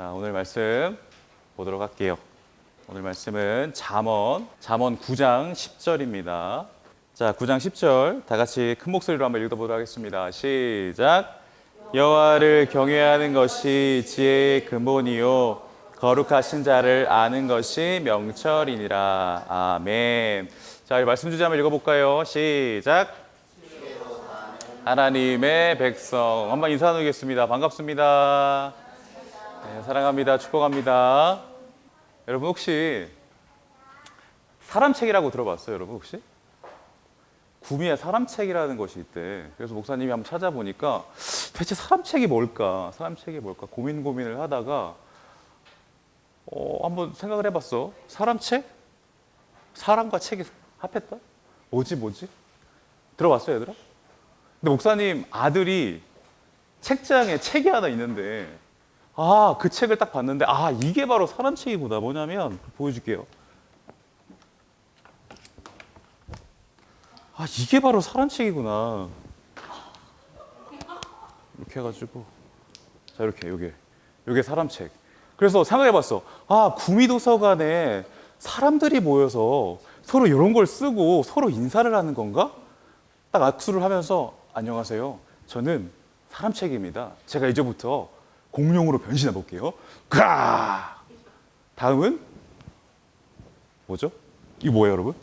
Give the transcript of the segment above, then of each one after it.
자, 오늘 말씀 보도록 할게요. 오늘 말씀은 잠언, 잠언 9장 10절입니다. 자, 9장 10절 다 같이 큰 목소리로 한번 읽어 보도록 하겠습니다. 시작. 여호와를 경외하는 것이 지혜의 근본이요 거룩하신 자를 아는 것이 명철이니라. 아멘. 자, 이 말씀 주제 한번 읽어 볼까요? 시작. 하나님의 백성 한번 인사 나누겠습니다. 반갑습니다. 네, 사랑합니다. 축복합니다. 여러분 혹시 사람 책이라고 들어봤어요, 여러분 혹시? 구미에 사람 책이라는 것이 있대. 그래서 목사님이 한번 찾아보니까 대체 사람 책이 뭘까? 사람 책이 뭘까? 고민 고민을 하다가 어, 한번 생각을 해봤어. 사람 책? 사람과 책이 합했다? 뭐지 뭐지? 들어봤어요, 얘들아? 근데 목사님 아들이 책장에 책이 하나 있는데 아, 그 책을 딱 봤는데 아, 이게 바로 사람 책이구나. 뭐냐면 보여줄게요. 아, 이게 바로 사람 책이구나. 이렇게 해가지고 자 이렇게 요게 요게 사람 책. 그래서 생각해봤어. 아, 구미도서관에 사람들이 모여서 서로 이런 걸 쓰고 서로 인사를 하는 건가? 딱 악수를 하면서 안녕하세요. 저는 사람 책입니다. 제가 이제부터 공룡으로 변신해 볼게요. 가! 다음은 뭐죠? 이거 뭐예요, 여러분?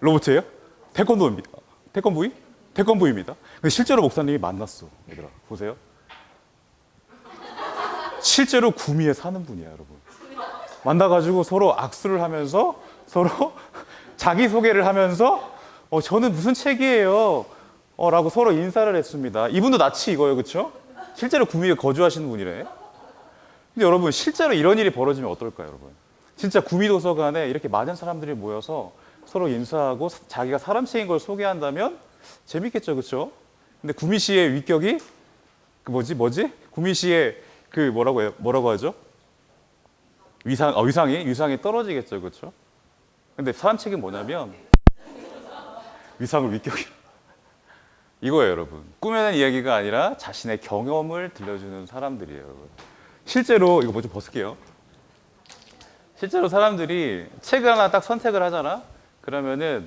로봇이에요? 태권도입니다. 태권부이? 태권부입니다. 실제로 목사님이 만났어, 얘들아. 보세요. 실제로 구미에 사는 분이야, 여러분. 만나가지고 서로 악수를 하면서 서로 자기 소개를 하면서 어, 저는 무슨 책이에요? 어, 라고 서로 인사를 했습니다. 이분도 낯이 이거예요, 그렇죠? 실제로 구미에 거주하시는 분이래. 근데 여러분 실제로 이런 일이 벌어지면 어떨까요, 여러분? 진짜 구미 도서관에 이렇게 많은 사람들이 모여서 서로 인사하고 자기가 사람 책인 걸 소개한다면 재밌겠죠, 그렇죠? 근데 구미시의 위격이 그 뭐지, 뭐지? 구미시의 그 뭐라고 해요? 뭐라고 하죠? 위상, 어, 위상이 위상이 떨어지겠죠, 그렇죠? 근데 사람 책은 뭐냐면 위상을 위격이 이거예요, 여러분. 꾸며낸 이야기가 아니라 자신의 경험을 들려주는 사람들이에요, 여러분. 실제로 이거 뭐좀 벗을게요. 실제로 사람들이 책을 하나 딱 선택을 하잖아. 그러면은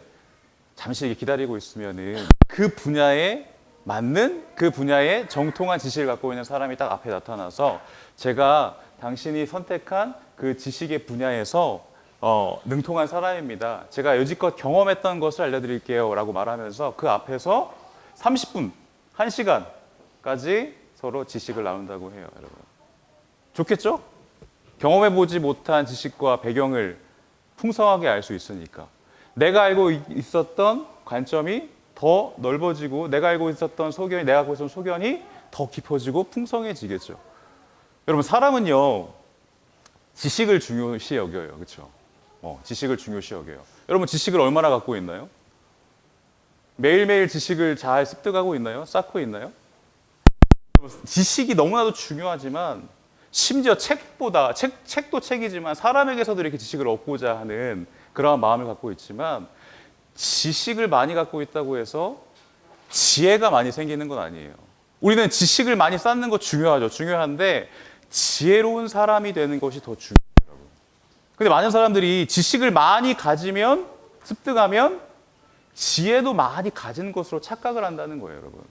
잠시 기다리고 있으면은 그 분야에 맞는 그 분야의 정통한 지식을 갖고 있는 사람이 딱 앞에 나타나서 제가 당신이 선택한 그 지식의 분야에서 어, 능통한 사람입니다. 제가 여지껏 경험했던 것을 알려드릴게요. 라고 말하면서 그 앞에서 30분, 1시간까지 서로 지식을 나눈다고 해요, 여러분. 좋겠죠? 경험해 보지 못한 지식과 배경을 풍성하게 알 수 있으니까. 내가 알고 있었던 관점이 더 넓어지고, 내가 알고 있었던 소견이, 내가 알고 있었던 소견이 더 깊어지고 풍성해지겠죠. 여러분, 사람은요, 지식을 중요시 여겨요. 그렇죠? 어, 지식을 중요시 여겨요. 여러분, 지식을 얼마나 갖고 있나요? 매일매일 지식을 잘 습득하고 있나요? 쌓고 있나요? 지식이 너무나도 중요하지만 심지어 책보다 책, 책도 책이지만 사람에게서도 이렇게 지식을 얻고자 하는 그러한 마음을 갖고 있지만 지식을 많이 갖고 있다고 해서 지혜가 많이 생기는 건 아니에요. 우리는 지식을 많이 쌓는 거 중요하죠. 중요한데 지혜로운 사람이 되는 것이 더 중요해요. 근데 많은 사람들이 지식을 많이 가지면 습득하면 지혜도 많이 가진 것으로 착각을 한다는 거예요, 여러분.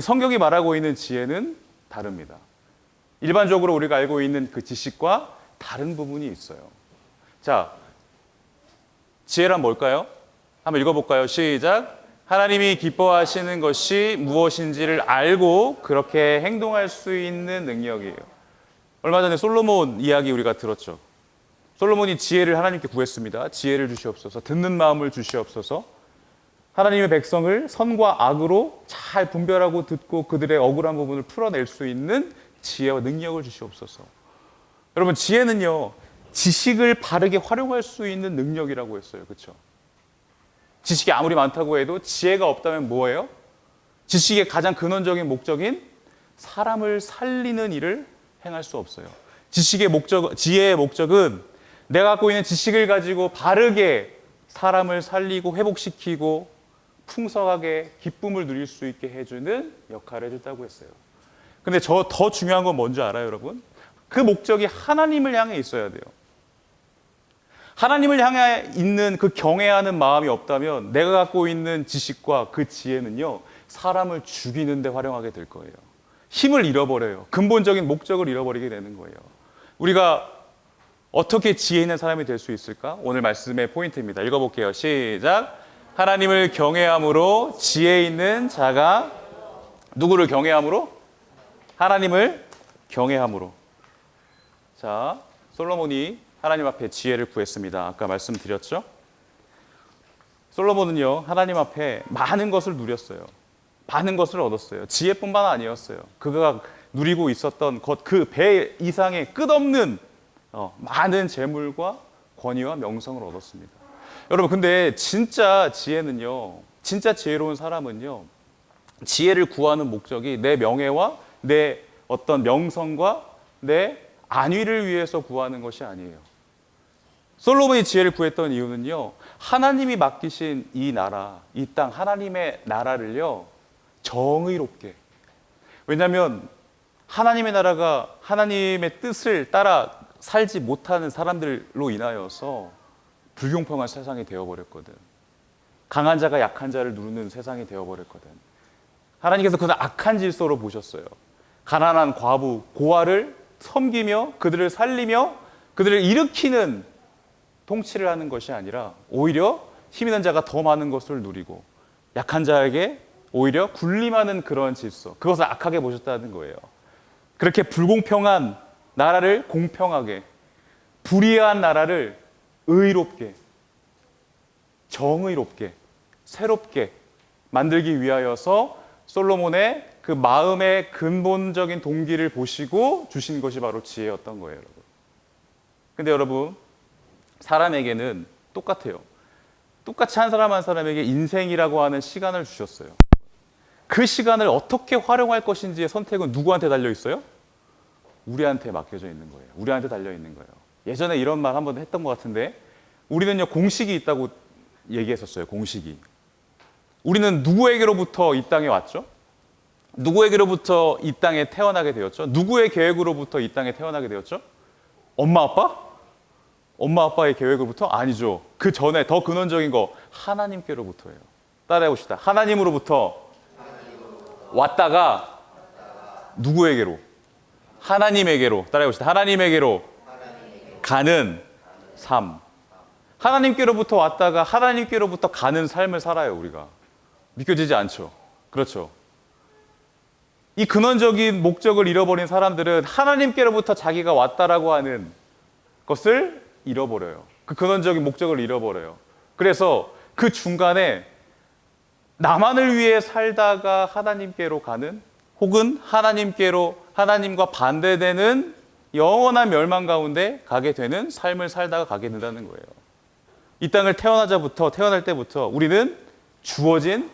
성경이 말하고 있는 지혜는 다릅니다. 일반적으로 우리가 알고 있는 그 지식과 다른 부분이 있어요. 자, 지혜란 뭘까요? 한번 읽어볼까요? 시작. 하나님이 기뻐하시는 것이 무엇인지를 알고 그렇게 행동할 수 있는 능력이에요. 얼마 전에 솔로몬 이야기 우리가 들었죠. 솔로몬이 지혜를 하나님께 구했습니다. 지혜를 주시옵소서, 듣는 마음을 주시옵소서. 하나님의 백성을 선과 악으로 잘 분별하고 듣고 그들의 억울한 부분을 풀어낼 수 있는 지혜와 능력을 주시옵소서. 여러분, 지혜는요, 지식을 바르게 활용할 수 있는 능력이라고 했어요. 그렇죠? 지식이 아무리 많다고 해도 지혜가 없다면 뭐예요? 지식의 가장 근원적인 목적인 사람을 살리는 일을 행할 수 없어요. 지식의 목적, 지혜의 목적은 내가 갖고 있는 지식을 가지고 바르게 사람을 살리고 회복시키고 풍성하게 기쁨을 누릴 수 있게 해주는 역할을 해준다고 했어요. 근데 저 더 중요한 건 뭔지 알아요, 여러분? 그 목적이 하나님을 향해 있어야 돼요. 하나님을 향해 있는 그 경외하는 마음이 없다면 내가 갖고 있는 지식과 그 지혜는요, 사람을 죽이는 데 활용하게 될 거예요. 힘을 잃어버려요. 근본적인 목적을 잃어버리게 되는 거예요. 우리가 어떻게 지혜 있는 사람이 될 수 있을까? 오늘 말씀의 포인트입니다. 읽어볼게요. 시작. 하나님을 경외함으로 지혜 있는 자가 누구를 경외함으로? 하나님을 경외함으로. 자, 솔로몬이 하나님 앞에 지혜를 구했습니다. 아까 말씀드렸죠? 솔로몬은요, 하나님 앞에 많은 것을 누렸어요. 많은 것을 얻었어요. 지혜뿐만 아니었어요. 그가 누리고 있었던 것, 그 배 이상의 끝없는 어, 많은 재물과 권위와 명성을 얻었습니다. 여러분, 근데 진짜 지혜는요, 진짜 지혜로운 사람은요, 지혜를 구하는 목적이 내 명예와 내 어떤 명성과 내 안위를 위해서 구하는 것이 아니에요. 솔로몬이 지혜를 구했던 이유는요, 하나님이 맡기신 이 나라, 이 땅, 하나님의 나라를요, 정의롭게. 왜냐하면 하나님의 나라가 하나님의 뜻을 따라 살지 못하는 사람들로 인하여서 불공평한 세상이 되어버렸거든. 강한 자가 약한 자를 누르는 세상이 되어버렸거든. 하나님께서 그는 악한 질서로 보셨어요. 가난한 과부, 고아를 섬기며 그들을 살리며 그들을 일으키는 통치를 하는 것이 아니라 오히려 힘 있는 자가 더 많은 것을 누리고 약한 자에게 오히려 군림하는 그런 질서. 그것을 악하게 보셨다는 거예요. 그렇게 불공평한 나라를 공평하게, 불의한 나라를 의롭게, 정의롭게, 새롭게 만들기 위하여서 솔로몬의 그 마음의 근본적인 동기를 보시고 주신 것이 바로 지혜였던 거예요, 여러분. 근데 여러분, 사람에게는 똑같아요. 똑같이 한 사람 한 사람에게 인생이라고 하는 시간을 주셨어요. 그 시간을 어떻게 활용할 것인지의 선택은 누구한테 달려 있어요? 우리한테 맡겨져 있는 거예요. 우리한테 달려 있는 거예요. 예전에 이런 말 한번 했던 것 같은데 우리는요 공식이 있다고 얘기했었어요. 공식이. 우리는 누구에게로부터 이 땅에 왔죠? 누구에게로부터 이 땅에 태어나게 되었죠? 누구의 계획으로부터 이 땅에 태어나게 되었죠? 엄마 아빠? 엄마 아빠의 계획으로부터 아니죠. 그 전에 더 근원적인 거 하나님께로부터예요. 따라해 봅시다. 하나님으로부터 왔다가 누구에게로? 하나님에게로. 따라해 봅시다. 하나님에게로 가는 삶. 하나님께로부터 왔다가 하나님께로부터 가는 삶을 살아요, 우리가. 믿겨지지 않죠. 그렇죠. 이 근원적인 목적을 잃어버린 사람들은 하나님께로부터 자기가 왔다라고 하는 것을 잃어버려요. 그 근원적인 목적을 잃어버려요. 그래서 그 중간에 나만을 위해 살다가 하나님께로 가는 혹은 하나님께로 하나님과 반대되는 영원한 멸망 가운데 가게 되는 삶을 살다가 가게 된다는 거예요. 이 땅을 태어나자부터 태어날 때부터 우리는 주어진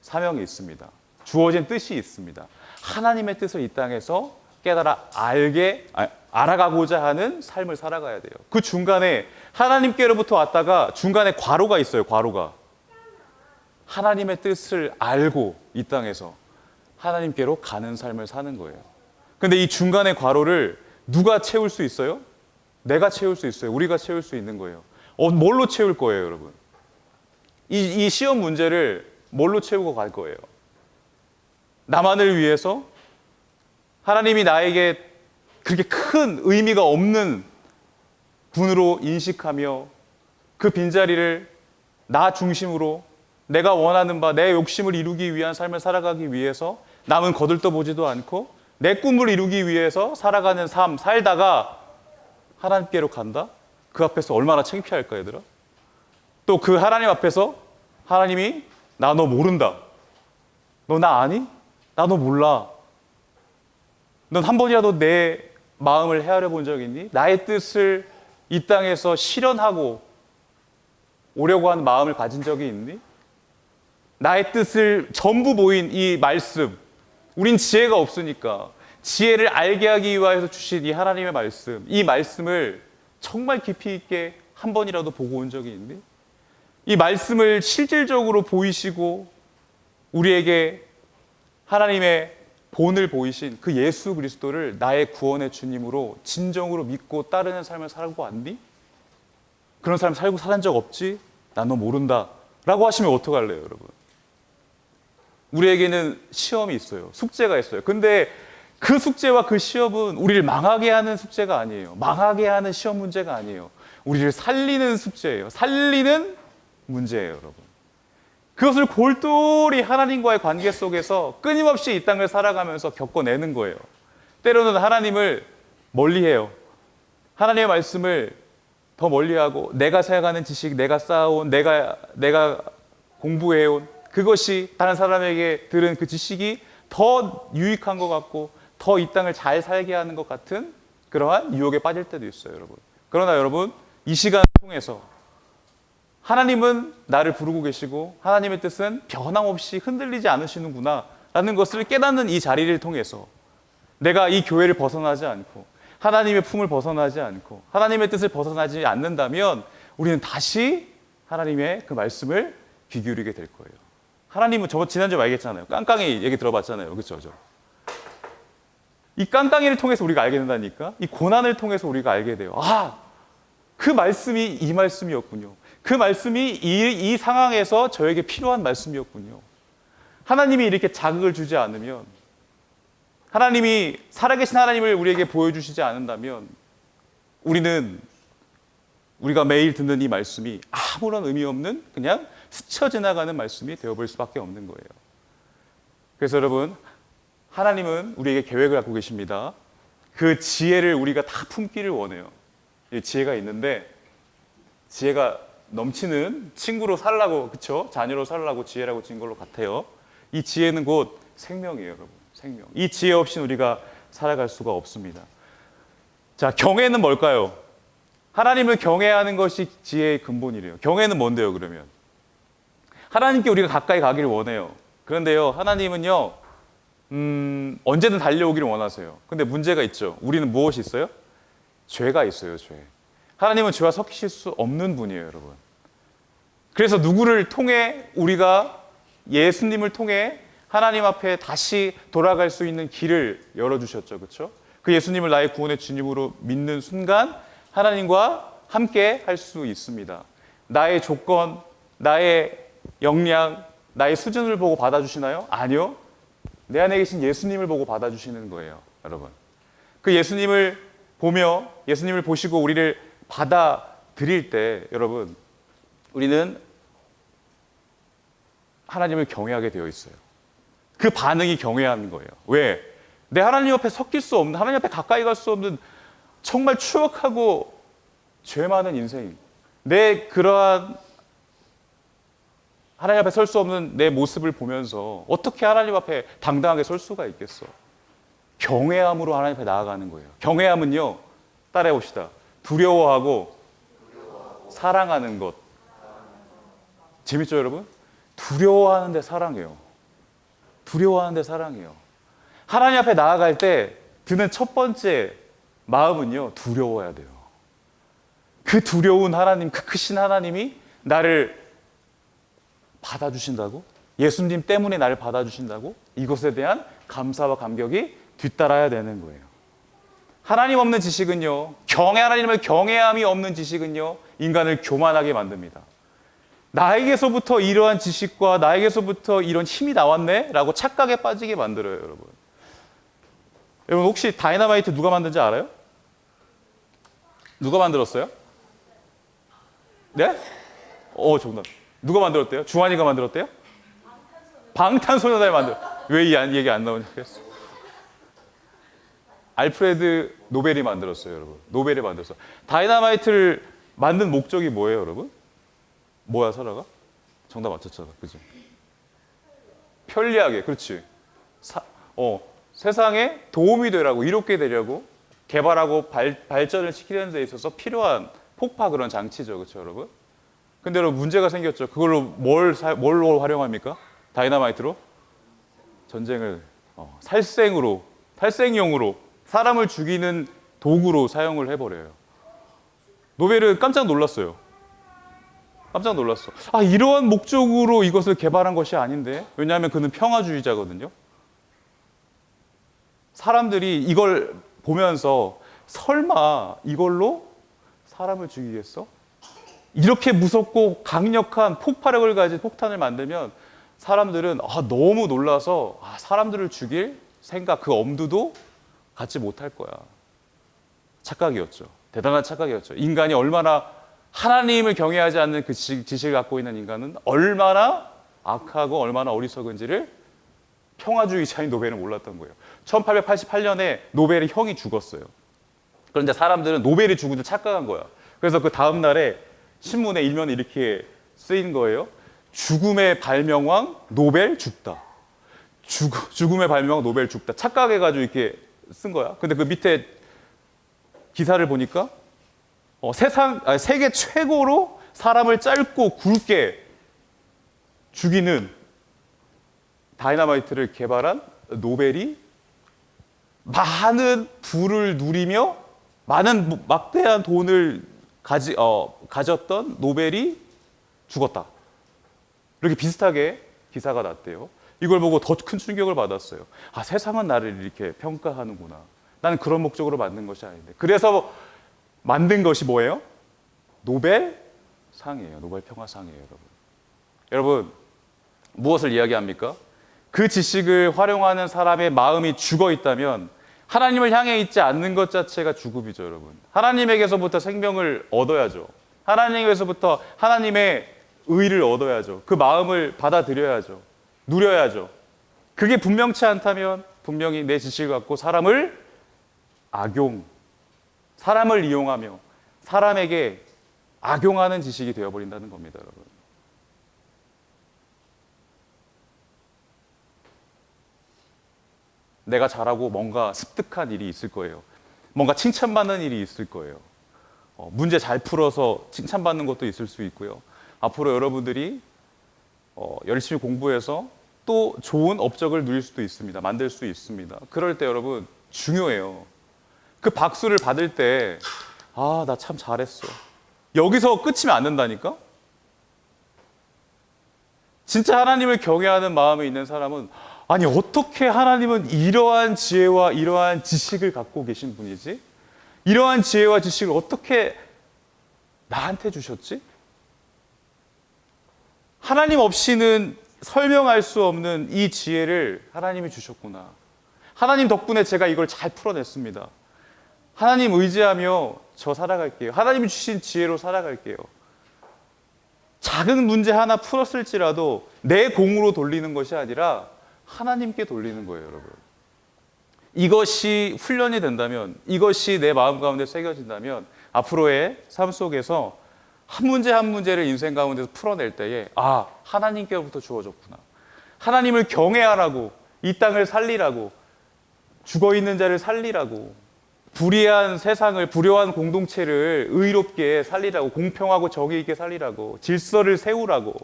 사명이 있습니다. 주어진 뜻이 있습니다. 하나님의 뜻을 이 땅에서 깨달아 알게 아, 알아가고자 하는 삶을 살아가야 돼요. 그 중간에 하나님께로부터 왔다가 중간에 과로가 있어요. 과로가 하나님의 뜻을 알고 이 땅에서 하나님께로 가는 삶을 사는 거예요. 근데 이 중간의 과로를 누가 채울 수 있어요? 내가 채울 수 있어요. 우리가 채울 수 있는 거예요. 어, 뭘로 채울 거예요, 여러분? 이, 이 시험 문제를 뭘로 채우고 갈 거예요? 나만을 위해서 하나님이 나에게 그렇게 큰 의미가 없는 분으로 인식하며 그 빈자리를 나 중심으로 내가 원하는 바 내 욕심을 이루기 위한 삶을 살아가기 위해서 남은 거들떠 보지도 않고 내 꿈을 이루기 위해서 살아가는 삶 살다가 하나님께로 간다? 그 앞에서 얼마나 창피할까 얘들아? 또 그 하나님 앞에서 하나님이 나 너 모른다. 너 나 아니? 나 너 몰라. 넌 한 번이라도 내 마음을 헤아려 본 적 있니? 나의 뜻을 이 땅에서 실현하고 오려고 하는 마음을 가진 적이 있니? 나의 뜻을 전부 보인 이 말씀. 우린 지혜가 없으니까 지혜를 알게 하기 위하여서 주신 이 하나님의 말씀. 이 말씀을 정말 깊이 있게 한 번이라도 보고 온 적이 있니? 이 말씀을 실질적으로 보이시고 우리에게 하나님의 본을 보이신 그 예수 그리스도를 나의 구원의 주님으로 진정으로 믿고 따르는 삶을 살고 왔니? 그런 삶 살고 살은 적 없지? 난 너 모른다. 라고 하시면 어떡할래요, 여러분? 우리에게는 시험이 있어요. 숙제가 있어요. 근데 그 숙제와 그 시험은 우리를 망하게 하는 숙제가 아니에요. 망하게 하는 시험 문제가 아니에요. 우리를 살리는 숙제예요. 살리는 문제예요, 여러분. 그것을 골똘히 하나님과의 관계 속에서 끊임없이 이 땅을 살아가면서 겪어내는 거예요. 때로는 하나님을 멀리해요. 하나님의 말씀을 더 멀리하고 내가 생각하는 지식, 내가 쌓아온, 내가 내가 공부해온 그것이 다른 사람에게 들은 그 지식이 더 유익한 것 같고 더 이 땅을 잘 살게 하는 것 같은 그러한 유혹에 빠질 때도 있어요, 여러분. 그러나 여러분 이 시간을 통해서 하나님은 나를 부르고 계시고 하나님의 뜻은 변함없이 흔들리지 않으시는구나 라는 것을 깨닫는 이 자리를 통해서 내가 이 교회를 벗어나지 않고 하나님의 품을 벗어나지 않고 하나님의 뜻을 벗어나지 않는다면 우리는 다시 하나님의 그 말씀을 귀 기울이게 될 거예요. 하나님은 저번 지난주에 말했잖아요. 깡깡이 얘기 들어봤잖아요. 그렇죠? 그렇죠? 이 깡깡이를 통해서 우리가 알게 된다니까. 이 고난을 통해서 우리가 알게 돼요. 아, 그 말씀이 이 말씀이었군요. 그 말씀이 이, 이 상황에서 저에게 필요한 말씀이었군요. 하나님이 이렇게 자극을 주지 않으면, 하나님이 살아계신 하나님을 우리에게 보여주시지 않는다면, 우리는 우리가 매일 듣는 이 말씀이 아무런 의미 없는 그냥 스쳐 지나가는 말씀이 되어버릴 수밖에 없는 거예요. 그래서 여러분, 하나님은 우리에게 계획을 갖고 계십니다. 그 지혜를 우리가 다 품기를 원해요. 이 지혜가 있는데 지혜가 넘치는 친구로 살라고 그쵸? 자녀로 살라고 지혜라고 진 걸로 같아요. 이 지혜는 곧 생명이에요, 여러분. 생명. 이 지혜 없이는 우리가 살아갈 수가 없습니다. 자, 경애는 뭘까요? 하나님을 경외하는 것이 지혜의 근본이래요. 경외는 뭔데요, 그러면? 하나님께 우리가 가까이 가기를 원해요. 그런데요, 하나님은요, 음, 언제든 달려오기를 원하세요. 근데 문제가 있죠. 우리는 무엇이 있어요? 죄가 있어요, 죄. 하나님은 죄와 섞이실 수 없는 분이에요, 여러분. 그래서 누구를 통해 우리가 예수님을 통해 하나님 앞에 다시 돌아갈 수 있는 길을 열어주셨죠, 그렇죠? 그 예수님을 나의 구원의 주님으로 믿는 순간 하나님과 함께 할 수 있습니다. 나의 조건, 나의 역량, 나의 수준을 보고 받아주시나요? 아니요. 내 안에 계신 예수님을 보고 받아주시는 거예요, 여러분. 그 예수님을 보며 예수님을 보시고 우리를 받아들일 때 여러분 우리는 하나님을 경외하게 되어 있어요. 그 반응이 경외하는 거예요. 왜? 내 하나님 앞에 섞일 수 없는 하나님 앞에 가까이 갈 수 없는 정말 추억하고 죄 많은 인생. 내 그러한 하나님 앞에 설 수 없는 내 모습을 보면서 어떻게 하나님 앞에 당당하게 설 수가 있겠어? 경외함으로 하나님 앞에 나아가는 거예요. 경외함은요, 따라해 봅시다. 두려워하고 사랑하는 것. 재밌죠, 여러분? 두려워하는데 사랑해요. 두려워하는데 사랑해요. 하나님 앞에 나아갈 때 드는 첫 번째 마음은요, 두려워야 돼요. 그 두려운 하나님, 그 크신 하나님이 나를 받아주신다고? 예수님 때문에 나를 받아주신다고? 이것에 대한 감사와 감격이 뒤따라야 되는 거예요. 하나님 없는 지식은요, 경외 하나님을 경외함이 없는 지식은요, 인간을 교만하게 만듭니다. 나에게서부터 이러한 지식과 나에게서부터 이런 힘이 나왔네? 라고 착각에 빠지게 만들어요, 여러분. 여러분, 혹시 다이너마이트 누가 만든지 알아요? 누가 만들었어요? 네? 어, 정답. 누가 만들었대요? 주환이가 만들었대요? 방탄소년단이 만들. 왜 이 얘기 안 나오냐 했어. 알프레드 노벨이 만들었어요, 여러분. 노벨이 만들었어. 다이나마이트를 만든 목적이 뭐예요, 여러분? 뭐야, 설아가? 정답 맞췄잖아, 그지? 편리하게, 그렇지. 사, 어, 세상에 도움이 되라고, 이롭게 되려고 개발하고 발, 발전을 시키는 데 있어서 필요한 폭파 그런 장치죠, 그렇죠, 여러분? 근데 여러분 문제가 생겼죠. 그걸로 뭘 사, 뭘로 활용합니까? 다이나마이트로 전쟁을 어, 살생으로 살생용으로 사람을 죽이는 도구로 사용을 해버려요. 노벨은 깜짝 놀랐어요. 깜짝 놀랐어. 아 이러한 목적으로 이것을 개발한 것이 아닌데 왜냐하면 그는 평화주의자거든요. 사람들이 이걸 보면서 설마 이걸로 사람을 죽이겠어? 이렇게 무섭고 강력한 폭발력을 가진 폭탄을 만들면 사람들은 아, 너무 놀라서 아, 사람들을 죽일 생각, 그 엄두도 갖지 못할 거야. 착각이었죠. 대단한 착각이었죠. 인간이 얼마나 하나님을 경외하지 않는 그 지- 지식을 갖고 있는 인간은 얼마나 악하고 얼마나 어리석은지를 평화주의자인 노벨은 몰랐던 거예요. 1888년에 노벨의 형이 죽었어요. 그런데 사람들은 노벨이 죽은 줄 착각한 거야. 그래서 그 다음 날에 신문에 일면에 이렇게 쓰인 거예요. 죽음의 발명왕 노벨 죽다. 죽, 죽음의 발명왕 노벨 죽다. 착각해가지고 이렇게 쓴 거야. 근데 그 밑에 기사를 보니까 어, 세상 아니, 세계 최고로 사람을 짧고 굵게 죽이는 다이너마이트를 개발한 노벨이 많은 부를 누리며 많은 막대한 돈을 가지, 어, 가졌던 노벨이 죽었다. 이렇게 비슷하게 기사가 났대요. 이걸 보고 더 큰 충격을 받았어요. 아, 세상은 나를 이렇게 평가하는구나. 나는 그런 목적으로 만든 것이 아닌데. 그래서 만든 것이 뭐예요? 노벨 상이에요. 노벨 평화상이에요, 여러분. 여러분, 무엇을 이야기합니까? 그 지식을 활용하는 사람의 마음이 죽어 있다면 하나님을 향해 있지 않는 것 자체가 죽음이죠, 여러분. 하나님에게서부터 생명을 얻어야죠. 하나님에게서부터 하나님의 의를 얻어야죠. 그 마음을 받아들여야죠. 누려야죠. 그게 분명치 않다면 분명히 내 지식을 갖고 사람을 악용, 사람을 이용하며 사람에게 악용하는 지식이 되어버린다는 겁니다, 여러분. 내가 잘하고 뭔가 습득한 일이 있을 거예요. 뭔가 칭찬받는 일이 있을 거예요. 어, 문제 잘 풀어서 칭찬받는 것도 있을 수 있고요. 앞으로 여러분들이 어, 열심히 공부해서 또 좋은 업적을 누릴 수도 있습니다. 만들 수 있습니다. 그럴 때 여러분 중요해요. 그 박수를 받을 때, 아, 나 참 잘했어. 여기서 끝이면 안 된다니까? 진짜 하나님을 경외하는 마음이 있는 사람은 아니 어떻게 하나님은 이러한 지혜와 이러한 지식을 갖고 계신 분이지? 이러한 지혜와 지식을 어떻게 나한테 주셨지? 하나님 없이는 설명할 수 없는 이 지혜를 하나님이 주셨구나. 하나님 덕분에 제가 이걸 잘 풀어냈습니다. 하나님 의지하며 저 살아갈게요. 하나님이 주신 지혜로 살아갈게요. 작은 문제 하나 풀었을지라도 내 공으로 돌리는 것이 아니라 하나님께 돌리는 거예요, 여러분. 이것이 훈련이 된다면, 이것이 내 마음 가운데 새겨진다면, 앞으로의 삶 속에서 한 문제 한 문제를 인생 가운데서 풀어낼 때에, 아, 하나님께로부터 주어졌구나. 하나님을 경외하라고, 이 땅을 살리라고, 죽어 있는 자를 살리라고, 불의한 세상을, 불효한 공동체를 의롭게 살리라고, 공평하고 정의 있게 살리라고, 질서를 세우라고,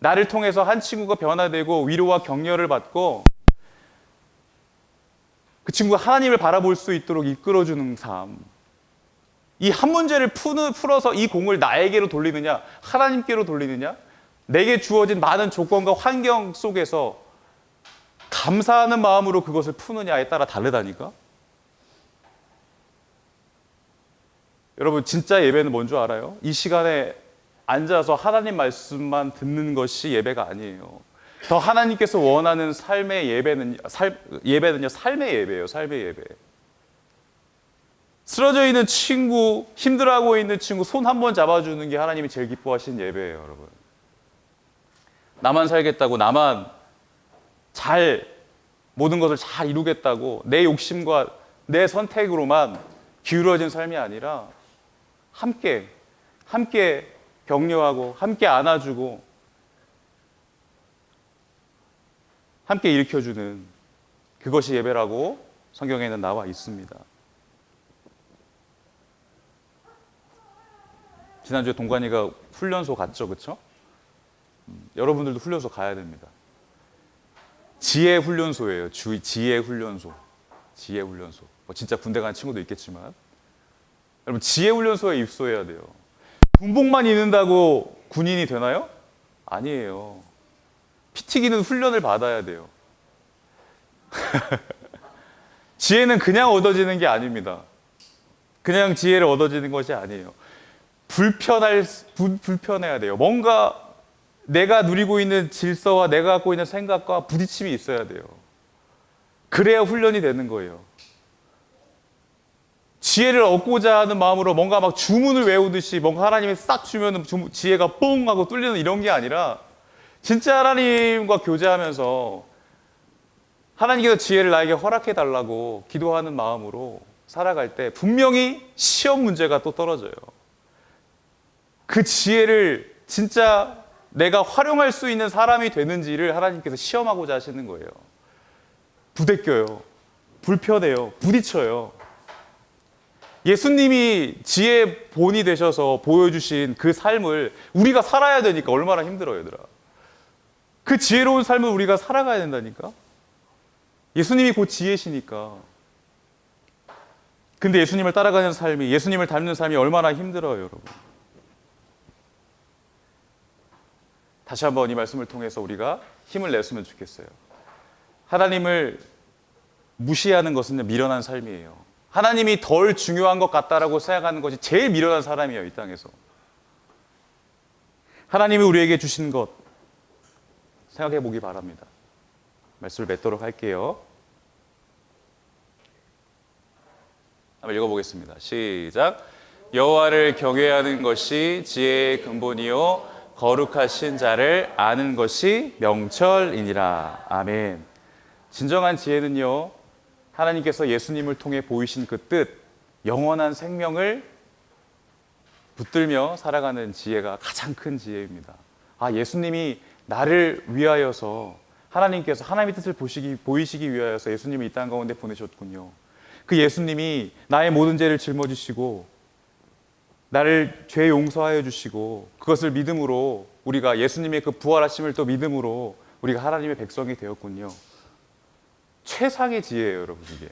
나를 통해서 한 친구가 변화되고 위로와 격려를 받고 그 친구가 하나님을 바라볼 수 있도록 이끌어주는 삶. 이 한 문제를 푸는, 풀어서 이 공을 나에게로 돌리느냐, 하나님께로 돌리느냐, 내게 주어진 많은 조건과 환경 속에서 감사하는 마음으로 그것을 푸느냐에 따라 다르다니까? 여러분, 진짜 예배는 뭔 줄 알아요? 이 시간에 앉아서 하나님 말씀만 듣는 것이 예배가 아니에요. 더 하나님께서 원하는 삶의 예배는 살, 예배는요 삶의 예배예요. 삶의 예배. 쓰러져 있는 친구, 힘들어하고 있는 친구 손 한 번 잡아주는 게 하나님이 제일 기뻐하시는 예배예요, 여러분. 나만 살겠다고 나만 잘 모든 것을 잘 이루겠다고 내 욕심과 내 선택으로만 기울어진 삶이 아니라 함께 함께 격려하고 함께 안아주고 함께 일으켜주는 그것이 예배라고 성경에는 나와 있습니다. 지난주에 동관이가 훈련소 갔죠, 그렇죠? 여러분들도 훈련소 가야 됩니다. 지혜 훈련소예요. 주 지혜 훈련소. 지혜 훈련소. 뭐 진짜 군대 간 친구도 있겠지만 여러분 지혜 훈련소에 입소해야 돼요. 군복만 입는다고 군인이 되나요? 아니에요. 피 튀기는 훈련을 받아야 돼요. 지혜는 그냥 얻어지는 게 아닙니다. 그냥 지혜를 얻어지는 것이 아니에요. 불편할 부- 불편해야 돼요. 뭔가 내가 누리고 있는 질서와 내가 갖고 있는 생각과 부딪힘이 있어야 돼요. 그래야 훈련이 되는 거예요. 지혜를 얻고자 하는 마음으로 뭔가 막 주문을 외우듯이 뭔가 하나님이 싹 주면은 주- 지혜가 뽕 하고 뚫리는 이런 게 아니라 진짜 하나님과 교제하면서 하나님께서 지혜를 나에게 허락해 달라고 기도하는 마음으로 살아갈 때 분명히 시험 문제가 또 떨어져요. 그 지혜를 진짜 내가 활용할 수 있는 사람이 되는지를 하나님께서 시험하고자 하시는 거예요. 부대껴요. 불편해요. 부딪혀요. 예수님이 지혜 본이 되셔서 보여주신 그 삶을 우리가 살아야 되니까 얼마나 힘들어요, 얘들아. 그 지혜로운 삶을 우리가 살아가야 된다니까. 예수님이 곧 지혜시니까. 근데 예수님을 따라가는 삶이, 예수님을 닮는 삶이 얼마나 힘들어요, 여러분. 다시 한번 이 말씀을 통해서 우리가 힘을 냈으면 좋겠어요. 하나님을 무시하는 것은 미련한 삶이에요. 하나님이 덜 중요한 것 같다라고 생각하는 것이 제일 미련한 사람이에요, 이 땅에서. 하나님이 우리에게 주신 것 생각해 보기 바랍니다. 말씀을 맺도록 할게요. 한번 읽어보겠습니다. 시작. 여호와를 경외하는 것이 지혜의 근본이요 거룩하신 자를 아는 것이 명철이니라. 아멘. 진정한 지혜는요 하나님께서 예수님을 통해 보이신 그 뜻, 영원한 생명을 붙들며 살아가는 지혜가 가장 큰 지혜입니다. 아, 예수님이 나를 위하여서 하나님께서 하나님의 뜻을 보시기, 보이시기 위하여서 예수님을 이 땅 가운데 보내셨군요. 그 예수님이 나의 모든 죄를 짊어지시고 나를 죄 용서하여 주시고 그것을 믿음으로 우리가 예수님의 그 부활하심을 또 믿음으로 우리가 하나님의 백성이 되었군요. 최상의 지혜예요, 여러분 이게.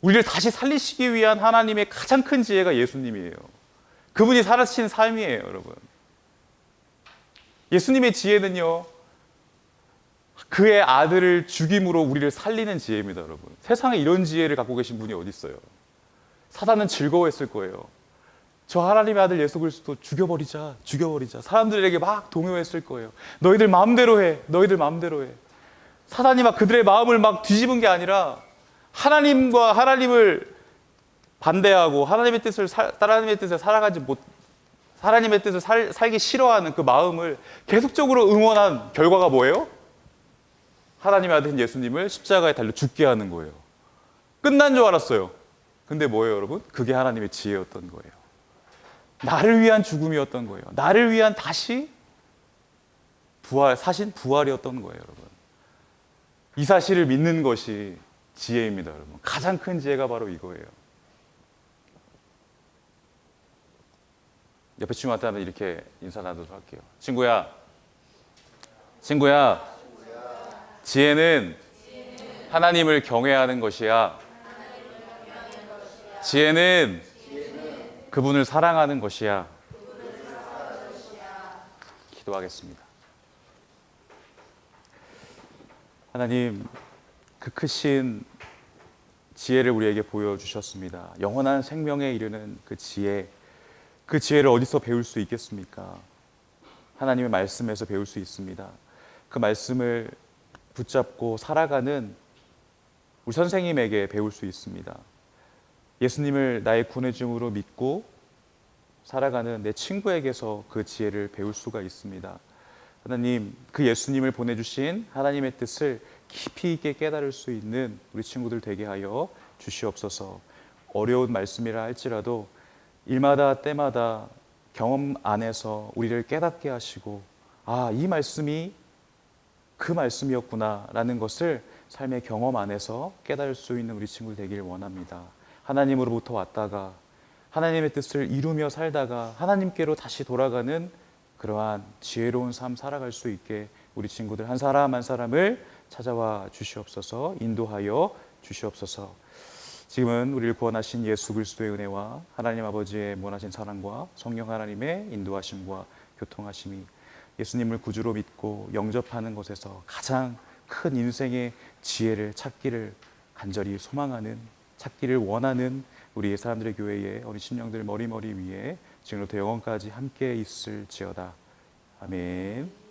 우리를 다시 살리시기 위한 하나님의 가장 큰 지혜가 예수님이에요. 그분이 살아신 삶이에요, 여러분. 예수님의 지혜는요. 그의 아들을 죽임으로 우리를 살리는 지혜입니다, 여러분. 세상에 이런 지혜를 갖고 계신 분이 어디 있어요? 사단은 즐거워했을 거예요. 저 하나님의 아들 예수 그리스도 죽여버리자, 죽여버리자. 사람들에게 막 동요했을 거예요. 너희들 마음대로 해, 너희들 마음대로 해. 사단이 막 그들의 마음을 막 뒤집은 게 아니라 하나님과 하나님을 반대하고 하나님의 뜻을 살, 하나님의 뜻을 살아가지 못 하나님의 뜻을 살, 살기 싫어하는 그 마음을 계속적으로 응원한 결과가 뭐예요? 하나님의 아들인 예수님을 십자가에 달려 죽게 하는 거예요. 끝난 줄 알았어요. 근데 뭐예요, 여러분? 그게 하나님의 지혜였던 거예요. 나를 위한 죽음이었던 거예요. 나를 위한 다시 부활, 사신 부활이었던 거예요, 여러분. 이 사실을 믿는 것이 지혜입니다, 여러분. 가장 큰 지혜가 바로 이거예요. 옆에 친구한테 한번 이렇게 인사 나누도록 할게요. 친구야, 친구야, 지혜는 하나님을 경외하는 것이야. 지혜는 그분을 사랑하는 것이야. 기도하겠습니다. 하나님, 그 크신 지혜를 우리에게 보여주셨습니다. 영원한 생명에 이르는 그 지혜, 그 지혜를 어디서 배울 수 있겠습니까? 하나님의 말씀에서 배울 수 있습니다. 그 말씀을 붙잡고 살아가는 우리 선생님에게 배울 수 있습니다. 예수님을 나의 구원의중으로 믿고 살아가는 내 친구에게서 그 지혜를 배울 수가 있습니다. 하나님, 그 예수님을 보내주신 하나님의 뜻을 깊이 있게 깨달을 수 있는 우리 친구들 되게 하여 주시옵소서. 어려운 말씀이라 할지라도 일마다 때마다 경험 안에서 우리를 깨닫게 하시고, 아, 이 말씀이 그 말씀이었구나라는 것을 삶의 경험 안에서 깨달을 수 있는 우리 친구들 되기를 원합니다. 하나님으로부터 왔다가 하나님의 뜻을 이루며 살다가 하나님께로 다시 돌아가는 그러한 지혜로운 삶 살아갈 수 있게 우리 친구들 한 사람 한 사람을 찾아와 주시옵소서 인도하여 주시옵소서. 지금은 우리를 구원하신 예수 그리스도의 은혜와 하나님 아버지의 무한하신 사랑과 성령 하나님의 인도하심과 교통하심이 예수님을 구주로 믿고 영접하는 것에서 가장 큰 인생의 지혜를 찾기를 간절히 소망하는 찾기를 원하는 우리의 사람들의 교회에 어린 심령들 머리머리 위에 지금부터 영원까지 함께 있을지어다. 아멘.